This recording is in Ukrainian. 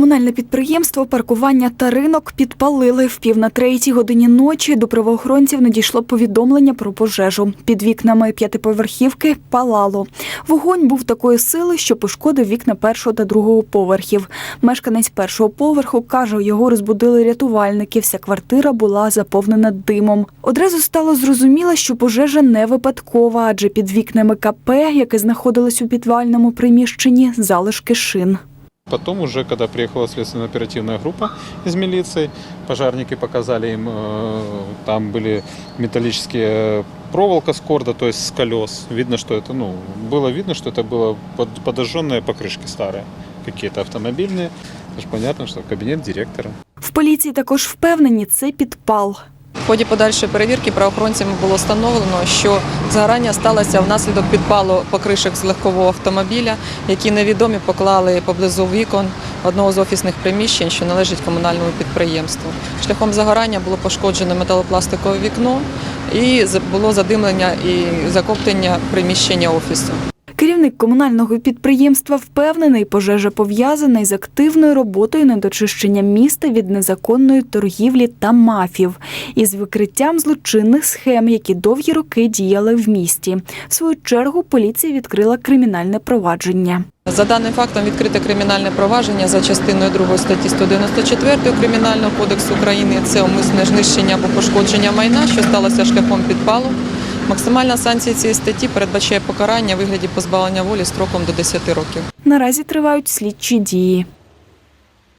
Комунальне підприємство, паркування та ринок підпалили в пів на третій годині ночі. До правоохоронців надійшло повідомлення про пожежу. Під вікнами п'ятиповерхівки палало. Вогонь був такої сили, що пошкодив вікна першого та другого поверхів. Мешканець першого поверху каже, його розбудили рятувальники. Вся квартира була заповнена димом. Одразу стало зрозуміло, що пожежа не випадкова, адже під вікнами КП, яке знаходилось у підвальному приміщенні, залишки шин. Потом уже, когда приехала следственно-оперативная группа из милиции, пожарники показали им, э, там были металлические проволока с корда, то есть с колес. Видно, что это, ну, было видно, что это было под- подожженные покрышки старые, какие-то автомобильные. Это же понятно, что кабинет директора. В поліції також впевнені, це підпал. Ході подальшої перевірки правоохоронцями було встановлено, що згорання сталося внаслідок підпалу покришок з легкового автомобіля, які невідомі поклали поблизу вікон одного з офісних приміщень, що належить комунальному підприємству. Шляхом загорання було пошкоджено металопластикове вікно і було задимлення і закоптення приміщення офісу. Керівник комунального підприємства впевнений, пожежа пов'язана із активною роботою над очищенням міста від незаконної торгівлі та мафів, із викриттям злочинних схем, які довгі роки діяли в місті. В свою чергу поліція відкрила кримінальне провадження. За даним фактом відкрите кримінальне провадження за частиною 2 статті 194 Кримінального кодексу України. Це умисне знищення або пошкодження майна, що сталося шляхом підпалу. Максимальна санкція цієї статті передбачає покарання у вигляді позбавлення волі строком до 10 років. Наразі тривають слідчі дії.